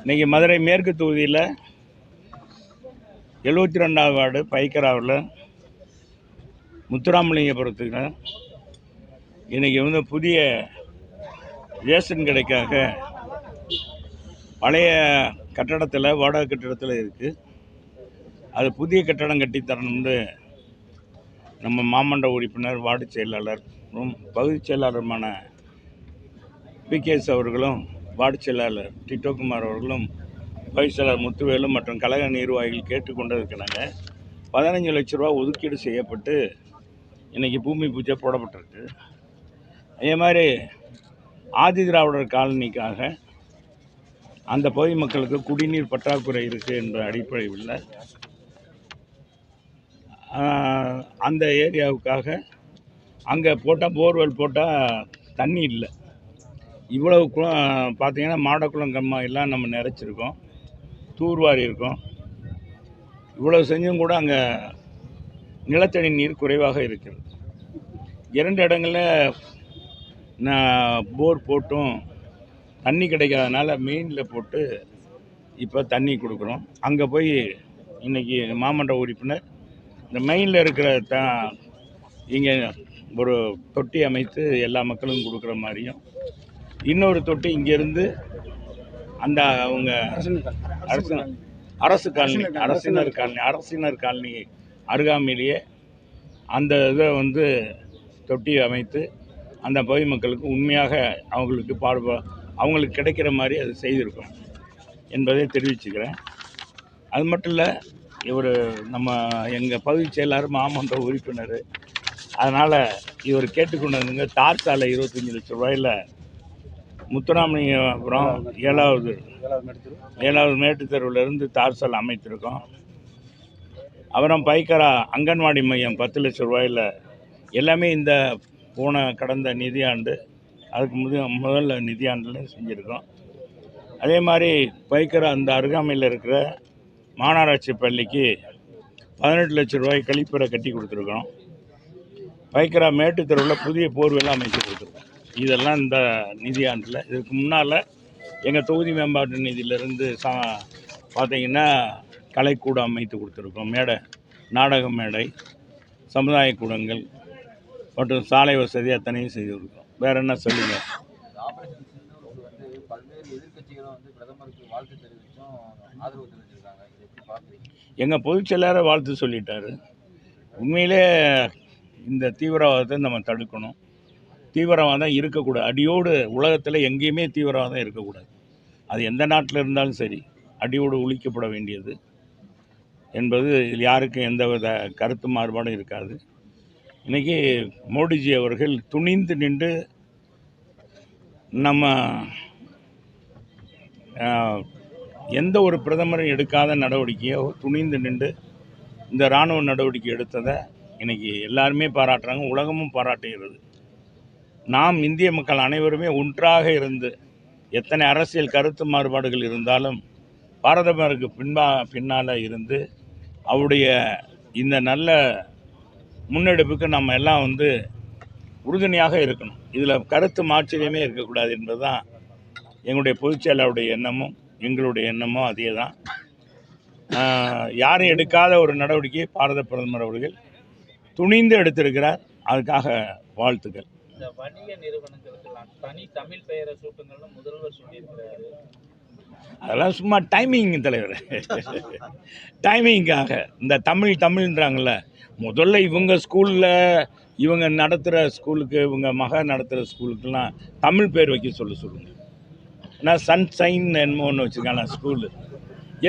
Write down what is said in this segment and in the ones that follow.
இன்றைக்கி மதுரை மேற்கு தொகுதியில் எழுபத்தி ரெண்டாவது வார்டு பைக்கராவில் முத்துராமலிங்கபுரத்துக்கு இன்றைக்கி வந்து புதிய ரேஷன் கடைக்காக பழைய கட்டடத்தில் வாடகை கட்டடத்தில் இருக்குது அது புதிய கட்டடம் கட்டி தரணும்னு நம்ம மாமன்ற உறுப்பினர் வார்டு செயலாளர் பகுதி செயலாளருமான பி கேஸ் அவர்களும் வார்டு செயலாளர் டிட்டோகுமார் அவர்களும் பகுதி செயலாளர் முத்துவேலும் மற்றும் கழக நிர்வாகிகள் கேட்டுக்கொண்டிருக்கிறாங்க. பதினஞ்சு லட்ச ரூபா ஒதுக்கீடு செய்யப்பட்டு இன்றைக்கி பூமி பூஜை போடப்பட்டிருக்கு. அதே மாதிரி ஆதி திராவிடர் காலனிக்காக அந்த பகுதி மக்களுக்கு குடிநீர் பற்றாக்குறை இருக்குது என்ற அடிப்படையில் அந்த ஏரியாவுக்காக அங்கே போட்டால் போர்வெல் போட்டால் தண்ணி இல்லை. இவ்வளவு குளம் பார்த்தீங்கன்னா மாடக்குளம் கம்மா எல்லாம் நம்ம நிறைச்சிருக்கோம். தூர்வாரி இருக்கோம். இவ்வளவு செஞ்சும் கூட அங்கே நிலத்தடி நீர் குறைவாக இருக்கிறது. இரண்டு இடங்களில் நான் போர் போட்டும் தண்ணி கிடைக்காதனால மெயினில் போட்டு இப்போ தண்ணி கொடுக்குறோம். அங்கே போய் இன்னைக்கு மாமன்ற உறுப்பினர் இந்த மெயினில் இருக்கிற த இங்கே ஒரு தொட்டி அமைத்து எல்லா மக்களும் கொடுக்குற மாதிரியும் இன்னொரு தொட்டி இங்கேருந்து அந்த அவங்க அரசு அரசு காலனி அரசினர் காலனி அரசினர் காலனி அருகாமையிலேயே அந்த இதை வந்து தொட்டி அமைத்து அந்த பகுதி மக்களுக்கு உண்மையாக அவங்களுக்கு பாடுபா அவங்களுக்கு கிடைக்கிற மாதிரி அது செய்திருக்கோம் என்பதை தெரிவிச்சுக்கிறேன். அது மட்டும் இல்லை இவர் நம்ம எங்கள் பகுதி செயலாளர் மாமன்ற உறுப்பினர் அதனால் இவர் கேட்டுக்கொண்டதுங்க தார் சாலை இருபத்தஞ்சி லட்ச ரூபாயில் முத்துராமலிங்கபுரம் ஏழாவது. ஏழாவது மேட்டு தெருவிலிருந்து தார்சல் அமைத்திருக்கோம். அப்புறம் பைக்கரா அங்கன்வாடி மையம் பத்து லட்ச ரூபாயில் எல்லாமே இந்த போன கடந்த நிதியாண்டு அதுக்கு முத முதல்ல நிதியாண்டில் செஞ்சுருக்கோம். அதே மாதிரி பைக்கரா அந்த அருகாமையில் இருக்கிற மாநகராட்சி பள்ளிக்கு பதினெட்டு லட்ச ரூபாய் கழிப்பறை கட்டி கொடுத்துருக்கோம். பைக்கரா மேட்டு தெருவில் புதிய போர்வெல்லாம் அமைச்சு கொடுத்துருக்கோம். இதெல்லாம் இந்த நிதியாண்டில் இதுக்கு முன்னால் எங்கள் தொகுதி மேம்பாட்டு நிதியிலேருந்து சா பார்த்தீங்கன்னா கலைக்கூடம் அமைத்து கொடுத்துருக்கோம். மேடை நாடக மேடை சமுதாய கூடங்கள் மற்றும் சாலை வசதி அத்தனையும் செய்து வேறு என்ன சொல்லுங்க? எங்கள் பொதுச் செயலாளர் வாழ்த்து சொல்லிட்டாரு. உண்மையிலே இந்த தீவிரவாதத்தை நம்ம தடுக்கணும். தீவிரவாதம் இருக்கக்கூடாது. அடியோடு உலகத்தில் எங்கேயுமே தீவிரவாதம் இருக்கக்கூடாது. அது எந்த நாட்டில் இருந்தாலும் சரி அடியோடு ஒழிக்கப்பட வேண்டியது என்பது இதில் யாருக்கும் எந்தவித கருத்து மாறுபாடும் இருக்காது. இன்றைக்கி மோடிஜி அவர்கள் துணிந்து நின்று நம்ம எந்த ஒரு பிரதமரும் எடுக்காத நடவடிக்கையோ துணிந்து நின்று இந்த இராணுவ நடவடிக்கை எடுத்ததை இன்றைக்கி எல்லாருமே பாராட்டுறாங்க. உலகமும் பாராட்டுகிறது. நாம் இந்திய மக்கள் அனைவருமே ஒன்றாக இருந்து எத்தனை அரசியல் கருத்து மாறுபாடுகள் இருந்தாலும் பாரதமருக்கு பின்பா பின்னால் இருந்து அவருடைய இந்த நல்ல முன்னெடுப்புக்கு நம்ம எல்லாம் வந்து உறுதுணையாக இருக்கணும். இதில் கருத்து மாற்றியமே இருக்கக்கூடாது என்பது தான் எங்களுடைய பொதுச்செயலாளருடைய எண்ணமும் எங்களுடைய எண்ணமும் அதே தான் யாரும் எடுக்காத ஒரு நடவடிக்கையை பாரத பிரதமர் அவர்கள் துணிந்து எடுத்திருக்கிறார். அதுக்காக வாழ்த்துக்கள். இந்த வணிக நிறுவனங்களுக்கெல்லாம் தனி தமிழ் பெயரை சூட்டுங்கள்னு முதல்வர் சொல்லியிருக்கிறாரு. அதெல்லாம் சும்மா டைமிங் தலைவர். டைமிங்காக இந்த தமிழ் தமிழ்ன்றாங்கல்ல முதல்ல இவங்க ஸ்கூலில் இவங்க நடத்துகிற ஸ்கூலுக்கு இவங்க மக நடத்துகிற ஸ்கூலுக்கெல்லாம் தமிழ் பேர் வைக்க சொல்ல சொல்லுங்கள் ஏன்னா சன்ஷைன் என்னமோ ஒன்று வச்சுருக்காங்க ஸ்கூலு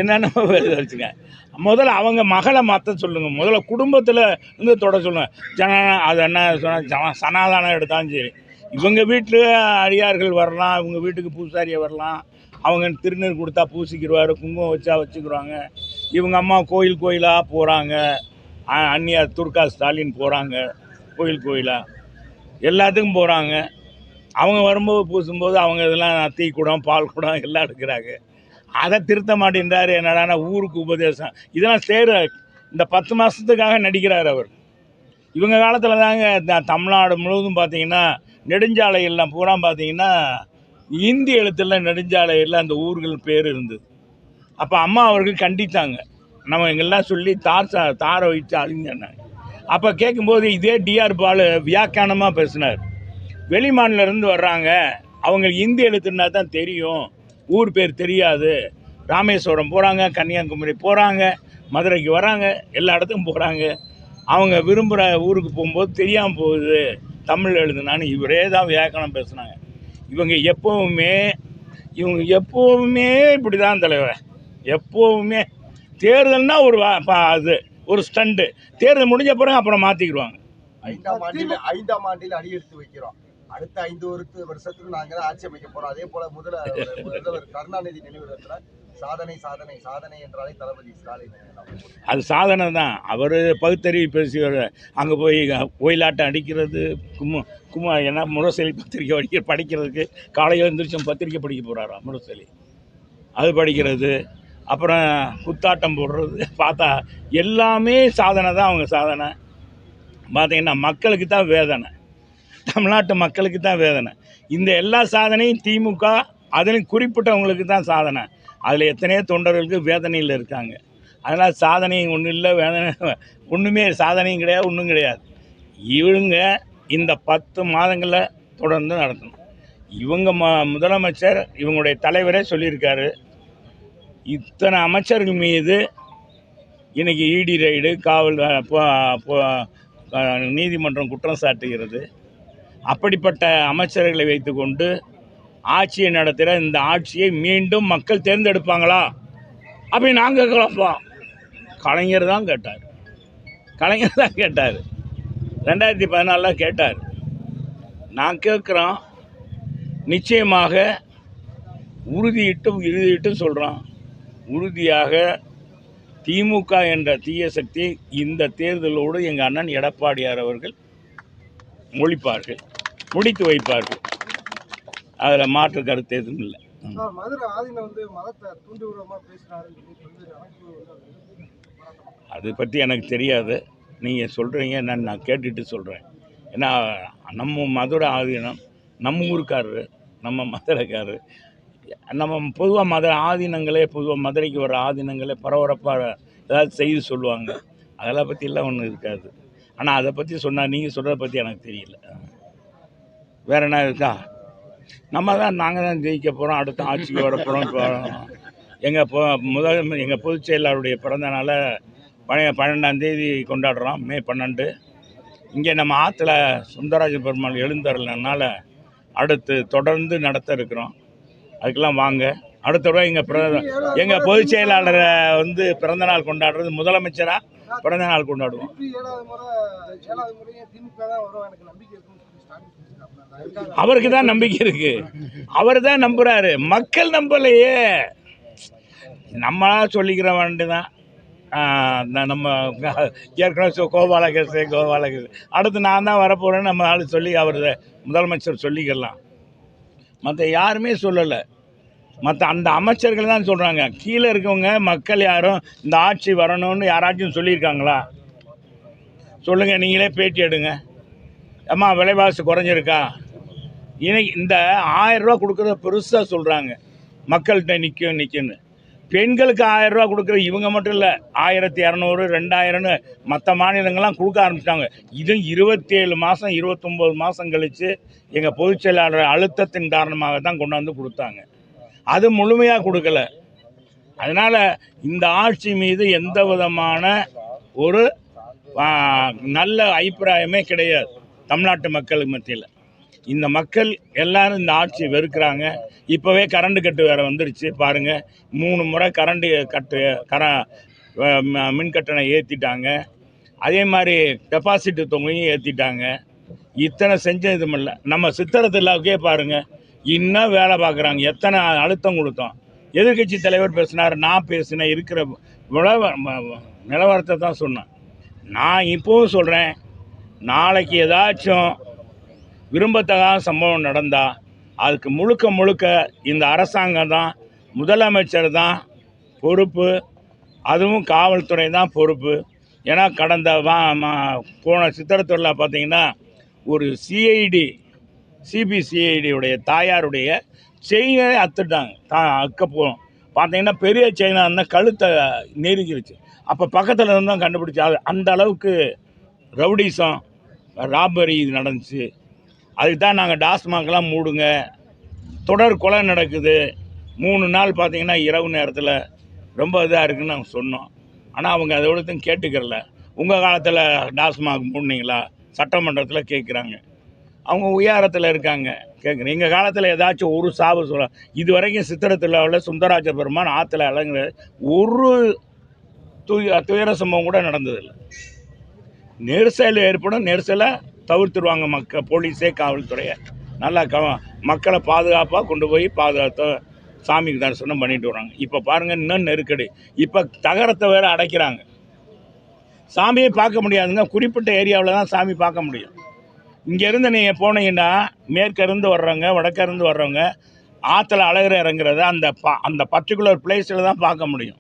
என்னென்ன வச்சுக்கேன் முதல்ல அவங்க மகளை மாற்ற சொல்லுங்கள் முதல்ல குடும்பத்தில் இருந்து தொட சொல்லுங்கள் ஜன அது என்ன சொன்னால் சனாதானம் எடுத்தாலும் சரி. இவங்க வீட்டில் அடியார்கள் வரலாம் இவங்க வீட்டுக்கு பூசாரியை வரலாம். அவங்க திருநீர் கொடுத்தா பூசிக்கிடுவார் குங்குமம் வச்சா வச்சுக்கிடுவாங்க இவங்க அம்மா கோயில் கோயிலாக போகிறாங்க அந்நியார் துர்கா ஸ்டாலின் போகிறாங்க கோயில் கோயிலாக எல்லாத்துக்கும் போகிறாங்க அவங்க வரும்போது பூசும்போது அவங்க இதெல்லாம் தீ குடம் பால் குடம் எல்லாம் எடுக்கிறாங்க. அதை திருத்த மாட்டேன்றார் என்னடானா ஊருக்கு உபதேசம். இதெல்லாம் செய்கிற இந்த பத்து மாதத்துக்காக நடிக்கிறார் அவர். இவங்க காலத்தில் தாங்க தமிழ்நாடு முழுவதும் பார்த்தீங்கன்னா நெடுஞ்சாலைகள்லாம் பூரா பார்த்தீங்கன்னா இந்தி எழுத்தில் நெடுஞ்சாலையில் அந்த ஊர்கள் பேர் இருந்தது. அப்போ அம்மா அவர்கள் கண்டித்தாங்க. நம்ம எங்கெல்லாம் சொல்லி தார் சா தாரை வச்சு அழிஞ்சாங்க. அப்போ கேட்கும்போது இதே டிஆர் பாலு வியாக்கியானமாக பேசினார். வெளிமாநிலருந்து வர்றாங்க. அவங்களுக்கு இந்தி எழுத்துனா தான் தெரியும். ஊர் பேர் தெரியாது. ராமேஸ்வரம் போகிறாங்க கன்னியாகுமரி போகிறாங்க மதுரைக்கு வராங்க எல்லா இடத்துக்கும் போகிறாங்க அவங்க விரும்புகிற ஊருக்கு போகும்போது தெரியாமல் போகுது. தமிழ் எழுதுனான்னு இவரே தான் வியாக்கணம் பேசுனாங்க. இவங்க எப்போவுமே இவங்க எப்போவுமே இப்படி தான் தலைவர். எப்போவுமே தேர்தல்னா ஒரு வா- பா- அது ஒரு ஸ்டண்டு. தேர்தல் முடிஞ்ச பிறகு அப்புறம் மாற்றிக்கிடுவாங்க ஐந்தாம் ஆண்டில் ஐந்தாம் ஆண்டில் அடியெடுத்து வைக்கிறோம். அடுத்த ஐந்து வருத்து வருஷத்துக்கு நாங்க தான் ஆட்சி அமைக்க போறோம். அதே போல முதல முதல்வர் கருணாநிதி நினைவிடத்துல சாதனை சாதனை சாதனை என்றாலே தளபதி ஸ்டாலின். அது சாதனை தான். அவர் பகுத்தறிவு பேசியவர். அங்கே போய் ஒயிலாட்டம் அடிக்கிறது கும்ம கும்ம என்ன முரசொலி பத்திரிக்கை படிக்க படிக்கிறதுக்கு காலையில் எழுந்திரிச்சும் பத்திரிக்கை படிக்க போகிறாராம் முரசொலி. அது படிக்கிறது அப்புறம் குத்தாட்டம் போடுறது பார்த்தா எல்லாமே சாதனை தான் அவங்க சாதனை. பார்த்தீங்கன்னா மக்களுக்கு தான் வேதனை. தமிழ்நாட்டு மக்களுக்கு தான் வேதனை. இந்த எல்லா சாதனையும் திமுக அதிலும் குறிப்பிட்டவங்களுக்கு தான் சாதனை. அதில் எத்தனையோ தொண்டர்களுக்கு வேதனையில் இருக்காங்க. அதனால் சாதனை ஒன்றும் இல்லை வேதனை ஒன்றுமே சாதனையும் கிடையாது ஒன்றும் கிடையாது. இவங்க இந்த பத்து மாதங்களில் தொடர்ந்து நடத்தணும். இவங்க ம முதலமைச்சர் இவங்களுடைய தலைவரே சொல்லியிருக்காரு. இத்தனை அமைச்சர்கள் மீது இன்றைக்கி இடி ரைடு காவல் நீதிமன்றம் குற்றம் சாட்டுகிறது. அப்படிப்பட்ட அமைச்சர்களை வைத்துக்கொண்டு ஆட்சியை நடத்துகிற இந்த ஆட்சியை மீண்டும் மக்கள் தேர்ந்தெடுப்பாங்களா? அப்படி நாங்கள் கேட்போம் கலைஞர் தான் கேட்டார். கலைஞர் தான் கேட்டார். ரெண்டாயிரத்தி பதினாலில் கேட்டார். நான் கேட்குறோம் நிச்சயமாக உறுதியிட்டும் இறுதியிட்டும் சொல்கிறோம் உறுதியாக திமுக என்ற தீய சக்தி இந்த தேர்தலோடு எங்கள் அண்ணன் எடப்பாடியார் அவர்கள் ஒழிப்பார்கள் முடித்து வைப்பார்கள். அதில் மாற்று கருத்து எதுவும் இல்லை. அதை பற்றி எனக்கு தெரியாது. நீங்கள் சொல்கிறீங்க நான் நான் கேட்டுட்டு சொல்கிறேன் ஏன்னா நம்ம மதுரை ஆதீனம் நம்ம ஊருக்காரரு நம்ம மதுரைக்காரரு. நம்ம பொதுவாக மதுரை ஆதீனங்களே பொதுவாக மதுரைக்கு வர ஆதீனங்களே பரபரப்பாக ஏதாவது செய்தி சொல்லுவாங்க. அதெல்லாம் பற்றிலாம் ஒன்றும் இருக்காது. ஆனால் அதை பற்றி சொன்னால் நீங்கள் சொல்கிறத பற்றி எனக்கு தெரியல. வேற என்ன இருக்கா? நம்ம தான் நாங்கள் தான் ஜெயிக்க போகிறோம் அடுத்த ஆட்சிக்கு வர போகிறோம் இப்போ எங்கள் பொ முதல் எங்கள் பொதுச் செயலாளருடைய பிறந்த நாளை பழைய பன்னெண்டாம் தேதி கொண்டாடுறோம் மே பன்னெண்டு. இங்கே நம்ம ஆற்றுல சுந்தரராஜ பெருமாள் எழுந்தருளனால அடுத்து தொடர்ந்து நடத்த இருக்கிறோம். அதுக்கெல்லாம் வாங்க. அடுத்த தடவை எங்கள் பிற எங்கள் பொதுச் செயலாளரை வந்து பிறந்த நாள் கொண்டாடுறது முதலமைச்சராக பிறந்த நாள் கொண்டாடுவோம். அவருக்கு தான் நம்பிக்கை இருக்கு. அவர் தான் நம்புறாரு. மக்கள் நம்பலையே. நம்மளா சொல்லிக்கிற வேண்டி தான் நம்ம ஏற்கனவே சொ- கோபாலகிருஷ்ணன் கோபாலகிருஷ்ணன். அடுத்து நான் தான் வரப்போகிறேன்னு நம்ம ஆள் சொல்லி அவர் முதலமைச்சர் சொல்லிக்கலாம். மற்ற யாருமே சொல்லலை. மற்ற அந்த அமைச்சர்கள் தான் சொல்கிறாங்க கீழே இருக்கவங்க மக்கள் யாரும் இந்த ஆட்சி வரணும்னு யாராச்சும் சொல்லியிருக்காங்களா? சொல்லுங்கள் நீங்களே பேட்டி எடுங்க. அம்மா விலைவாசி குறைஞ்சிருக்கா? இனி இந்த ஆயரூவா கொடுக்குறத பெருசாக சொல்கிறாங்க மக்கள்கிட்ட நிற்கும் நிற்குன்னு பெண்களுக்கு ஆயரூவா கொடுக்குற இவங்க மட்டும் இல்லை ஆயிரத்தி இரநூறு ரெண்டாயிரம்னு மற்ற மாநிலங்கள்லாம் கொடுக்க ஆரம்பிச்சிட்டாங்க. இதுவும் இருபத்தேழு மாதம் இருபத்தொம்போது மாதம் கழித்து எங்கள் பொதுச் செயலாளர் அழுத்தத்தின் காரணமாக தான் கொண்டு வந்து கொடுத்தாங்க. அது முழுமையாக கொடுக்கல. அதனால் இந்த ஆட்சி மீது எந்த விதமான ஒரு நல்ல அபிப்பிராயமே கிடையாது. தமிழ்நாட்டு மக்கள் மத்தியில். இந்த மக்கள் எல்லாரும் இந்த ஆட்சியை வெறுக்கிறாங்க. இப்போவே கரண்டு கட்டு வேறு வந்துருச்சு பாருங்கள் மூணு முறை கரண்டு கட்டு கர மின்கட்டணம் ம- மின் கட்டணம் ஏற்றிட்டாங்க அதே மாதிரி டெபாசிட் தொகையும் ஏற்றிட்டாங்க இத்தனை செஞ்சதும் இல்லை. நம்ம சித்திரத்தில்லாவுக்கே பாருங்கள் இன்னும் வேலை பார்க்குறாங்க. எத்தனை அழுத்தம் கொடுத்தோம். எதிர்க்கட்சி தலைவர் பேசினார் நான் பேசினேன் இருக்கிற நிலவரத்தை தான் சொன்னேன். நான் இப்போவும் சொல்கிறேன் நாளைக்கு ஏதாச்சும் விரும்பத்தகாத சம்பவம் நடந்தால் அதுக்கு முழுக்க முழுக்க இந்த அரசாங்கம் தான் முதலமைச்சர் தான் பொறுப்பு அதுவும் காவல்துறை தான் பொறுப்பு. ஏன்னா கடந்த வா மா- போன சித்திரத்தூரில் பார்த்தீங்கன்னா ஒரு சிஐடி சிபிசிஐடியுடைய தாயாருடைய செயினே அத்துட்டாங்க. தா அக்க பார்த்தீங்கன்னா பெரிய செயினாக இருந்தால் கழுத்தை நெருங்கிருச்சு. அப்போ பக்கத்தில் இருந்தால் கண்டுபிடிச்சி அது அந்த அளவுக்கு ரவுடிசம் ராபரி இது நடந்துச்சு. அதுக்கு தான் நாங்கள் டாஸ்மாகலாம் மூடுங்க. தொடர் கொலை நடக்குது. மூணு நாள் பார்த்தீங்கன்னா இரவு நேரத்தில் ரொம்ப இதாக இருக்குன்னு நாங்கள் சொன்னோம். ஆனால் அவங்க அதை அதோடத்தையும் கேட்டுக்கிறல. உங்கள் காலத்தில் டாஸ்மாக் மூடினீங்களா? சட்டமன்றத்தில் கேட்குறாங்க அவங்க உயாரத்தில் இருக்காங்க. கேட்குறேன் எங்கள் காலத்தில் ஏதாச்சும் ஒரு சாவு சொல்ல இது வரைக்கும் சித்திர திருவிழாவில் சுந்தராஜ பெருமான் ஆற்றுல இறங்குற ஒரு துய துயர சம்பவம் கூட நடந்ததில்லை. நெரிசல் ஏற்படும் நெரிசலை தவிர்த்துருவாங்க மக்கள் போலீஸே காவல்துறையை. நல்லா க மக்களை பாதுகாப்பாக கொண்டு போய் பாதுகாத்த சாமிக்கு தரிசனம் பண்ணிட்டு வராங்க. இப்போ பாருங்கள் இன்னும் நெருக்கடி. இப்போ தகரத்தை வேறு அடைக்கிறாங்க. சாமியை பார்க்க முடியாதுங்க. குறிப்பிட்ட ஏரியாவில் தான் சாமி பார்க்க முடியும். இங்கேருந்து நீங்கள் போனீங்கன்னா மேற்கிருந்து வர்றவங்க வடக்கிருந்து வர்றவங்க ஆற்றுல அழகிற இறங்குறத அந்த ப அந்த பர்டிகுலர் பிளேஸில் தான் பார்க்க முடியும்.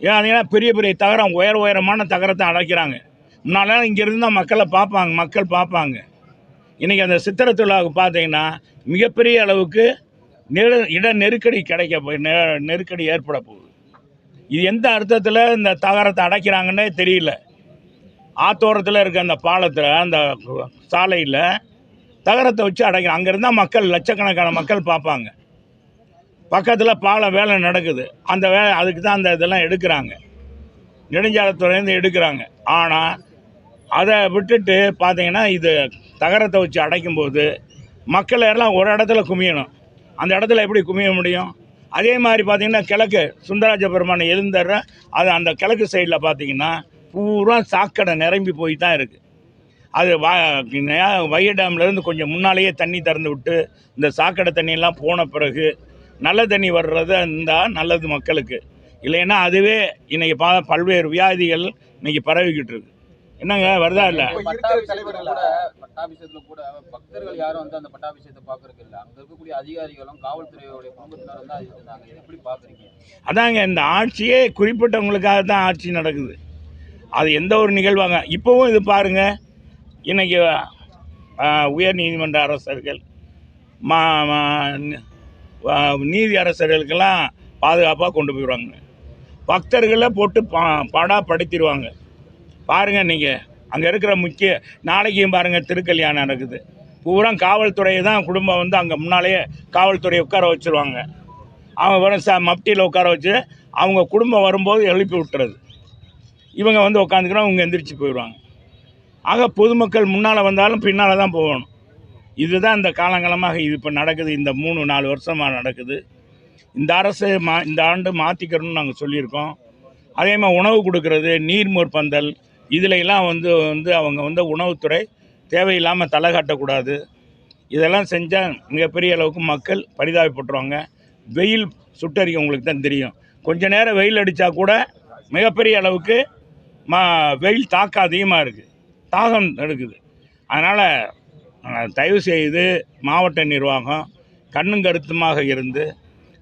ஏன்னா பெரிய பெரிய தகரம் உயர உயரமான தகரத்தை அடைக்கிறாங்க. முன்னாலாம் இங்கேருந்து தான் மக்களை பார்ப்பாங்க மக்கள் பார்ப்பாங்க. இன்றைக்கி அந்த சித்திரை திருவிழாவுக்கு பார்த்தீங்கன்னா மிகப்பெரிய அளவுக்கு நெரு இட நெருக்கடி கிடைக்க போய் நெ- நெருக்கடி ஏற்பட போகுது. இது எந்த அர்த்தத்தில் இந்த தகரத்தை அடைக்கிறாங்கன்னே தெரியல. ஆத்தோரத்தில் இருக்க அந்த பாலத்தில் அந்த சாலையில் தகரத்தை வச்சு அடைக்கிறாங்க. அங்கே இருந்தால் மக்கள் லட்சக்கணக்கான மக்கள் பார்ப்பாங்க. பக்கத்தில் பாலம் வேலை நடக்குது. அந்த வேலை அதுக்கு தான் அந்த இதெல்லாம் எடுக்கிறாங்க. நெடுஞ்சாலைத்துறையிலேருந்து எடுக்கிறாங்க. ஆனால் அதை விட்டுட்டு பார்த்தீங்கன்னா இது தகரத்தை வச்சு அடைக்கும் போது மக்கள் எல்லாம் ஒரு இடத்துல குமியணும். அந்த இடத்துல எப்படி குமிய முடியும்? அதே மாதிரி பார்த்தீங்கன்னா கிழக்கு சுந்தராஜ பெருமானை எழுந்தர்ற அது அந்த கிழக்கு சைடில் பார்த்தீங்கன்னா பூரா சாக்கடை நிரம்பி போய் தான் இருக்குது அது வா நே- வைகை டேம்லேருந்து கொஞ்சம் முன்னாலேயே தண்ணி திறந்து விட்டு இந்த சாக்கடை தண்ணியெல்லாம் போன பிறகு நல்ல தண்ணி வர்றது இருந்தால் நல்லது மக்களுக்கு. இல்லைன்னா அதுவே இன்றைக்கி பா பல்வேறு வியாதிகள் இன்றைக்கி பரவிக்கிட்டு இருக்கு. என்னங்க வருதா இல்லை? பட்டாபிஷேகத்துல கூட பக்தர்கள் யாரும் வந்து அந்த பட்டாபிஷேகத்தை பாக்குறதுக்கு இல்ல அங்க இருக்கக்கூடிய அதிகாரிகளும் காவல்துறையோட குடும்பத்தினர் வந்து அது இருந்தாங்க இதை எப்படி பாக்குறீங்க அதாங்க இந்த ஆட்சியே குறிப்பிட்டவங்களுக்காக தான் ஆட்சி நடக்குது. அது எந்த ஒரு நிகழ்வாங்க? இப்போவும் இது பாருங்க. இன்னைக்கு உயர் நீதிமன்ற அரசர்கள் மா நீதி அரசர்களுக்கெல்லாம் பாதுகாப்பாக கொண்டு போயிடுவாங்க பக்தர்களை போட்டு பா பாடா படுத்திடுவாங்க பாருங்கள் நீங்கள் அங்கே இருக்கிற முக்கிய நாளைக்கும் பாருங்கள் திருக்கல்யாணம் நடக்குது. பூரா காவல்துறையை தான் குடும்பம் வந்து அங்கே முன்னாலேயே காவல்துறையை உட்கார வச்சுருவாங்க. அவங்க வரும் ச மப்டியில் உட்கார வச்சு அவங்க குடும்பம் வரும்போது எழுப்பி விட்டுறது. இவங்க வந்து உட்காந்துக்கிறோம் அவங்க எந்திரிச்சு போயிடுவாங்க. ஆக பொதுமக்கள் முன்னால் வந்தாலும் பின்னால் தான் போகணும். இதுதான் இந்த காலங்காலமாக இது இப்போ நடக்குது. இந்த மூணு நாலு வருஷமாக நடக்குது. இந்த அரசு மா இந்த ஆண்டு மாற்றிக்கிறோம்னு நாங்கள் சொல்லியிருக்கோம். அதே மாதிரி உணவு கொடுக்கறது நீர்மோர் பந்தல் இதுல எல்லாம் வந்து வந்து அவங்க வந்து உணவுத்துறை தேவையில்லாமல் தலை காட்டக்கூடாது. இதெல்லாம் செஞ்சால் மிகப்பெரிய அளவுக்கு மக்கள் பரிதாபப்பட்டுருவாங்க. வெயில் சுட்டரிக்கும் உங்களுக்கு தான் தெரியும். கொஞ்ச நேரம் வெயில் அடித்தா கூட மிகப்பெரிய அளவுக்கு மா வெயில் தாக்கம் அதிகமாக இருக்குது தாகம் எடுக்குது. அதனால் தயவு செய்து மாவட்ட நிர்வாகம் கண்ணும் கருத்துமாக இருந்து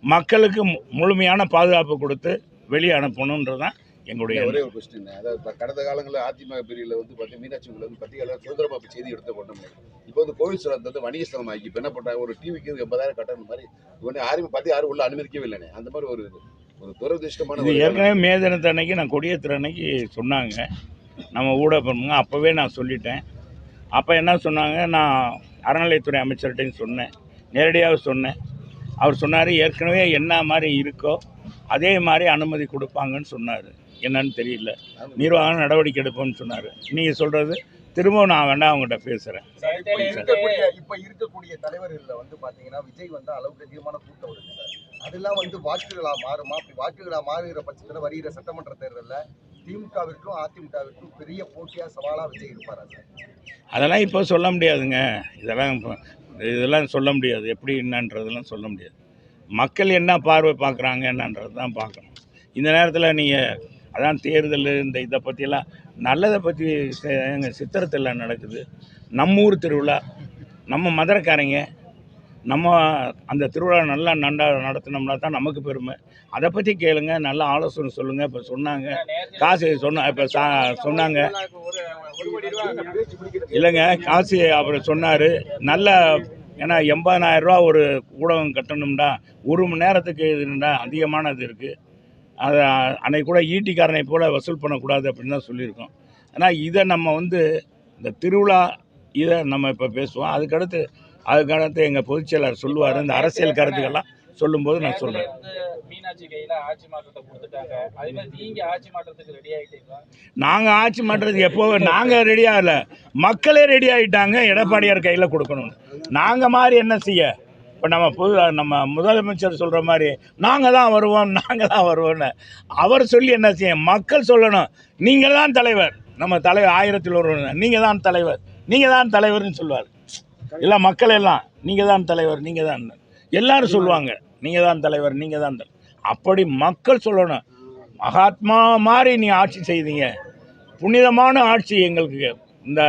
மக்களுக்கு மு- முழுமையான பாதுகாப்பு கொடுத்து வெளியே அனுப்பணுன்றது தான் எங்களுடைய ஒரே ஒரு கொஸ்டின் அதாவது இப்ப கடந்த காலங்களில் அதிமுக பிரிவில் வந்து பார்த்தீங்கன்னா மீனாட்சி வந்து பத்திரிகையாளர் சுதந்திரமா போய் செய்தி எடுத்து கொண்டோம். இப்போ வந்து கோவில் சுரத்தை வந்து வணிக ஸ்தலம் ஆக்கி இப்போ என்ன பண்ணுறாங்க ஒரு டிவிக்கு எண்பதாயிரம் கட்டணம் மாதிரி உடனே யாரும் பற்றி யாரும் உள்ள அனுமதிக்கவே இல்லைனே அந்த மாதிரி ஒரு ஒரு துரதிருஷ்டமான இது ஏற்கனவே மே தினத்து அன்னைக்கு நான் கொடியேற்றுற அன்னைக்கு சொன்னாங்க. நம்ம ஊடகப்படுங்க அப்போவே நான் சொல்லிட்டேன். அப்போ என்ன சொன்னாங்க? நான் அறநிலையத்துறை அமைச்சர்கிட்டையும் சொன்னேன். நேரடியாக சொன்னேன். அவர் சொன்னார் ஏற்கனவே என்ன மாதிரி இருக்கோ அதே மாதிரி அனுமதி கொடுப்பாங்கன்னு சொன்னார். என்னன்னு தெரியல. நிர்வாகம் நடவடிக்கை எடுப்போம்னு சொன்னார். நீங்கள் சொல்கிறது திரும்பவும் நான் வேண்டாம் அவங்ககிட்ட பேசுகிறேன் இப்ப இருக்கக்கூடிய இப்ப இருக்கக்கூடிய தலைவர்கள்ல வந்து பாத்தீங்கன்னா விஜய் வந்து அளவுக்கு அதிகமான கூட்டம் வருது. சார் அதெல்லாம் வந்து வாக்குகளா மாறுமா? அப்படி வாக்குகளா மாறுகிற பட்சத்துல வருகிற சட்டமன்ற தேர்தல்ல திமுகவிற்கும் அதிமுகவிற்கும் பெரிய போட்டியா சவாலா விஜய் இருப்பாரா சார்? அதெல்லாம் இப்போ சொல்ல முடியாதுங்க. இதெல்லாம் இதெல்லாம் சொல்ல முடியாது. எப்படி என்னன்றதெல்லாம் சொல்ல முடியாது. மக்கள் என்ன பார்வை பார்க்குறாங்க என்னன்றது தான் பார்க்கணும். இந்த நேரத்தில் நீங்கள் அதான் தேர்தல் இந்த இதை பற்றியெல்லாம் நல்லதை பற்றி எங்கள் சித்திரத்தில் நடக்குது. நம்ம ஊர் திருவிழா நம்ம மதுரைக்காரங்க நம்ம அந்த திருவிழா நல்லா நண்டா நடத்தினோம்னா தான் நமக்கு பெருமை. அதை பற்றி கேளுங்க நல்லா ஆலோசனை சொல்லுங்கள் இப்போ சொன்னாங்க காசு சொன்ன இப்போ சா சொன்னாங்க. இல்லைங்க காசி அவர் சொன்னார் நல்ல ஏன்னா எண்பதாயிரம் ரூபா ஒரு ஊடகம் கட்டணும்டா ஒரு மணி நேரத்துக்கு இதுண்டா அதிகமானது இருக்குது அதை அன்னைக்கு கூட ஈட்டிக்காரனை போல் வசூல் பண்ணக்கூடாது அப்படின்னு தான் சொல்லியிருக்கோம். ஆனால் இதை நம்ம வந்து இந்த திருவிழா இதை நம்ம இப்போ பேசுவோம். அதுக்கடுத்து அதுக்கடுத்து எங்கள் பொதுச்செயலாளர் சொல்லுவார். இந்த அரசியல் கருத்துக்கள்லாம் சொல்லும்போது நான் சொல்கிறேன் ஆட்சி மாற்றத்துக்கு நாங்கள் ஆட்சி பண்ணுறதுக்கு எப்போ நாங்கள் ரெடி ஆகல மக்களே ரெடி ஆகிட்டாங்க எடப்பாடியார் கையில் கொடுக்கணும்னு. நாங்கள் மாதிரி என்ன செய்ய? இப்போ நம்ம புது நம்ம முதலமைச்சர் சொல்கிற மாதிரி நாங்கள் தான் வருவோம் நாங்கள் தான் வருவோம்னு. அவர் சொல்லி என்ன செய்ய மக்கள் சொல்லணும் நீங்கள் தான் தலைவர். நம்ம தலைவர் ஆயிரத்தில் ஒருவர் நீங்கள் தான் தலைவர் நீங்கள் தான் தலைவர்னு சொல்லுவார். இல்லை மக்கள் எல்லாம் நீங்கள் தான் தலைவர் நீங்கள் தான். எல்லாரும் சொல்லுவாங்க நீங்கள் தான் தலைவர் நீங்கள் தான் தலைவர் அப்படி மக்கள் சொல்லணும். மகாத்மா மாதிரி நீ ஆட்சி செய்தீங்க. புனிதமான ஆட்சி எங்களுக்கு. இந்த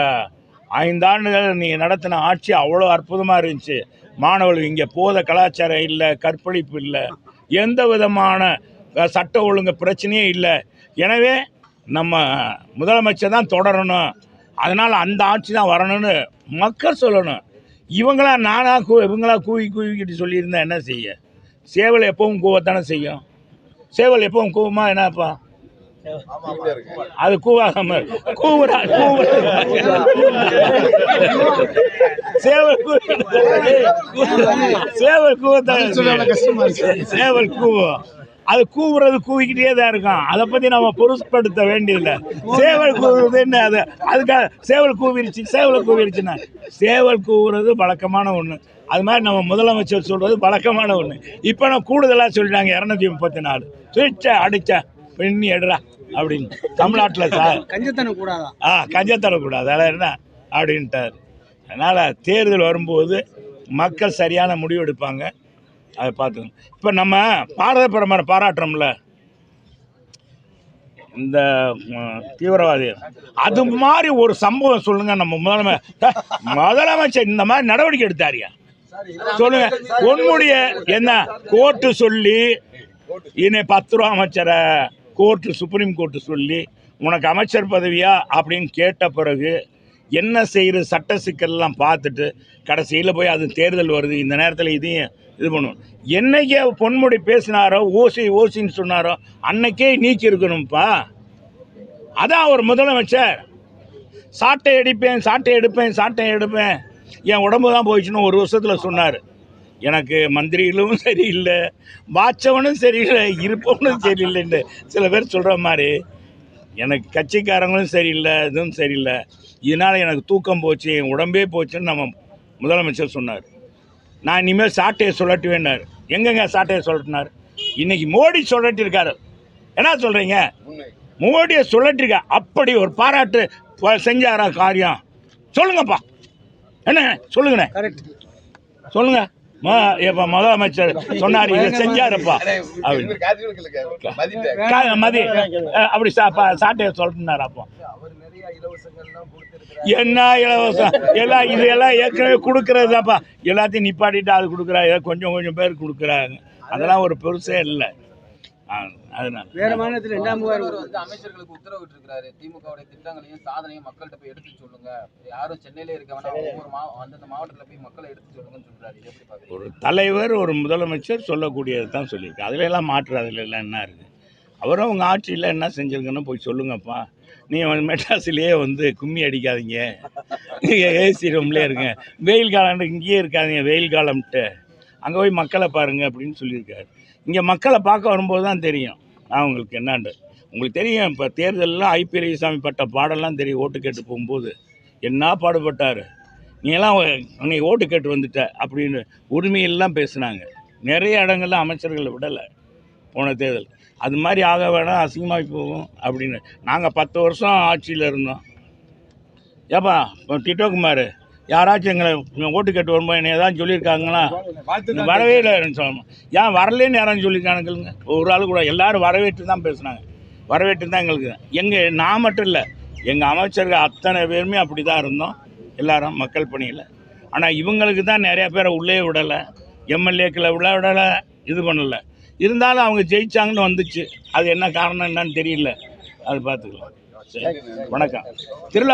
ஐந்தாண்டுகள் நீ நடத்தின ஆட்சி அவ்வளோ அற்புதமாக இருந்துச்சு. மாணவர்கள் இங்கே போத கலாச்சாரம் இல்லை கற்பழிப்பு இல்லை எந்த விதமான சட்ட ஒழுங்கு பிரச்சனையே இல்லை. எனவே நம்ம முதலமைச்சர் தான் தொடரணும். அதனால் அந்த ஆட்சி தான் வரணும்னு மக்கள் சொல்லணும். இவங்களா நானாக கூ இவங்களா கூவி கூவிக்கிட்டு சொல்லியிருந்தா என்ன செய்ய? சேவல் எப்பவும் கூவத்தானே செய்யும். சேவல் எப்பவும் கூவமா என்னப்பா? அது கூவாம கூவுறா கூவுறது சேவல் சேவல் கூவத்தான் சேவல் கூவும் அது கூவுறது கூவிக்கிட்டே தான் இருக்கும். அதை பற்றி நம்ம பொருட்படுத்த வேண்டியதில்லை. சேவல் கூவுறது என்ன? அது அதுக்காக சேவல் கூவிருச்சு சேவல் கூவிருச்சுன்னா. சேவல் கூவுறது வழக்கமான ஒன்று அது மாதிரி நம்ம முதலமைச்சர் சொல்கிறது வழக்கமான ஒன்று இப்போ நான் கூடுதலாக சொல்லிட்டாங்க இரநூத்தி முப்பத்தி நாலு. சுவிட்ச அடிச்சா பெண்ணி எடுறா அப்படின்னு. தமிழ்நாட்டில் சார் கஞ்சத்தனம் கூடாதா? ஆ கஞ்சம் தரக்கூடாது அதெல்லாம் என்ன? அப்படின்ட்டார். அதனால் தேர்தல் வரும்போது மக்கள் சரியான முடிவு எடுப்பாங்க. அதை பார்த்துக்கணும். இப்போ நம்ம பாரத பிரதமரை பாராட்டுறோம்ல. இந்த தீவிரவாதி. அது மாதிரி ஒரு சம்பவம் சொல்லுங்க. நம்ம முதலமை முதலமைச்சர் இந்த மாதிரி நடவடிக்கை எடுத்தாரியா? சொல்லுங்க. உன்னுடைய என்ன? கோர்ட்டு சொல்லி இனி பத்து ரூபா அமைச்சரை கோர்ட்டு சுப்ரீம் கோர்ட்டு சொல்லி உனக்கு அமைச்சர் பதவியா? அப்படின்னு கேட்ட பிறகு என்ன செய்கிற சட்ட சிக்கல்லாம் பார்த்துட்டு கடைசியில் போய் அது தேர்தல் வருது. இந்த நேரத்தில் இதையும் இது பண்ணுவோம். என்னைக்கே பொன்முடி பேசினாரோ ஓசி ஓசின்னு சொன்னாரோ அன்னைக்கே நீக்கி இருக்கணும்ப்பா அதான் ஒரு முதலமைச்சர். சாட்டை அடிப்பேன் சாட்டை எடுப்பேன் சாட்டை எடுப்பேன். என் உடம்பு தான் போயிடுச்சுன்னு ஒரு வருஷத்தில் சொன்னார். எனக்கு மந்திரிகளும் சரியில்லை வாச்சவனும் சரியில்லை இருப்பவனும் சரியில்லைன்னு சில பேர் சொல்கிற மாதிரி எனக்கு கட்சிக்காரங்களும் சரியில்லை இதுவும் சரியில்லை. இதனால் எனக்கு தூக்கம் போச்சு என் உடம்பே போச்சுன்னு நம்ம முதலமைச்சர் சொன்னார். நான் இனிமேல் சாட்டையை சொல்லட்டுவேன்னார் எங்கெங்க சாட்டையை சொல்லட்டினார் இன்னைக்கு மோடி சொல்லட்டிருக்காரு என்ன சொல்கிறீங்க மோடியை சொல்லட்டிருக்க அப்படி ஒரு பாராட்டு செஞ்சாரா காரியம்? சொல்லுங்கப்பா. என்ன சொல்லுங்கண்ணே. கரெக்ட் சொல்லுங்க. ம இப்போ முதலமைச்சர் சொன்னார் இதை செஞ்சாருப்பா. அப்படி இவர் காத்திருக்க இல்லைங்க. மதிட்டேன். கா- மதி அப்படி சாட்டையை சொல்லிட்டுனார் அப்போ. என்ன இலவசம்? எல்லாம் இது எல்லாம் ஏற்கனவே கொடுக்கறதாப்பா எல்லாத்தையும் நிப்பாட்டிட்டு அது கொடுக்குறா ஏதோ கொஞ்சம் கொஞ்சம் பேர் கொடுக்குறாங்க. அதெல்லாம் ஒரு பெருசே இல்லை. அதனால. வேற மாநிலத்தில் ரெண்டாம் முதல்வர் வந்து அமைச்சர்களுக்கு உத்தரவிட்டு இருக்காரு திமுகவுடைய திட்டங்களையும் சாதனையும் மக்கள்கிட்ட போய் எடுத்து சொல்லுங்க. யாரும் சென்னையிலே இருக்க வேணாம். ஒவ்வொரு மா அந்தந்த மாவட்டத்துல போய் மக்களை எடுத்து சொல்லுங்கன்னு சொல்றாரு. ஒரு தலைவர் ஒரு முதலமைச்சர் சொல்லக்கூடியது தான் சொல்லியிருக்கு. அதுல எல்லாம் மாற்று அதில் எல்லாம் என்ன இருக்குது அவரும் உங்கள் ஆட்சியில் என்ன செஞ்சுருக்குன்னு போய் சொல்லுங்கப்பா. நீங்கள் மெட்ராஸ்லேயே வந்து கும்மி அடிக்காதீங்க. நீங்கள் ஏசி ரூம்லேயே இருங்க. வெயில் காலம் இங்கேயே இருக்காதீங்க வெயில் காலம்ட்டு. அங்கே போய் மக்களை பாருங்க அப்படின்னு சொல்லியிருக்காரு. இங்கே மக்களை பார்க்க வரும்போது தான் தெரியும். நான் உங்களுக்கு என்னாண்டு உங்களுக்கு தெரியும் இப்போ தேர்தலில் ஐ சாமி பட்ட பாடெல்லாம் தெரியும் ஓட்டு கேட்டு போகும்போது. என்ன பாடுபட்டார்? நீங்களாம் அன்னைக்கு ஓட்டு கேட்டு வந்துட்ட அப்படின்னு உரிமையெல்லாம் பேசுனாங்க. நிறைய இடங்கள்ல அமைச்சர்களை விடலை போன தேர்தல். அது மாதிரி ஆக வேணாம் அசிங்கமாகி போகும் அப்படின்னு. நாங்கள் பத்து வருஷம் ஆட்சியில் இருந்தோம். ஏப்பா இப்போ டிட்டோகுமார் யாராச்சும் எங்களை ஓட்டு கேட்டு வரும்போது என்ன ஏதாவது சொல்லியிருக்காங்களா? வரவே இல்லைன்னு சொல்லணும் ஏன் வரலேன்னு யாரும் சொல்லியிருக்கானுங்களுங்க? ஒரு ஆள் கூட எல்லாரும் வரவேற்று தான் பேசுனாங்க. வரவேற்று தான் எங்களுக்கு. எங்கள் நான் மட்டும் இல்லை. எங்கள் அமைச்சர்கள் அத்தனை பேருமே அப்படி தான் இருந்தோம். எல்லாரும் மக்கள் பணியில். ஆனால் இவங்களுக்கு தான் நிறைய பேரை உள்ளே விடலை. எம்எல்ஏக்களை விட விடலை. இது பண்ணலை. இருந்தாலும் அவங்க ஜெயிச்சாங்கன்னு வந்துச்சு. அது என்ன காரணம் என்னன்னு தெரியல. அது பார்த்துக்கலாம். சரி. வணக்கம். திருவிழா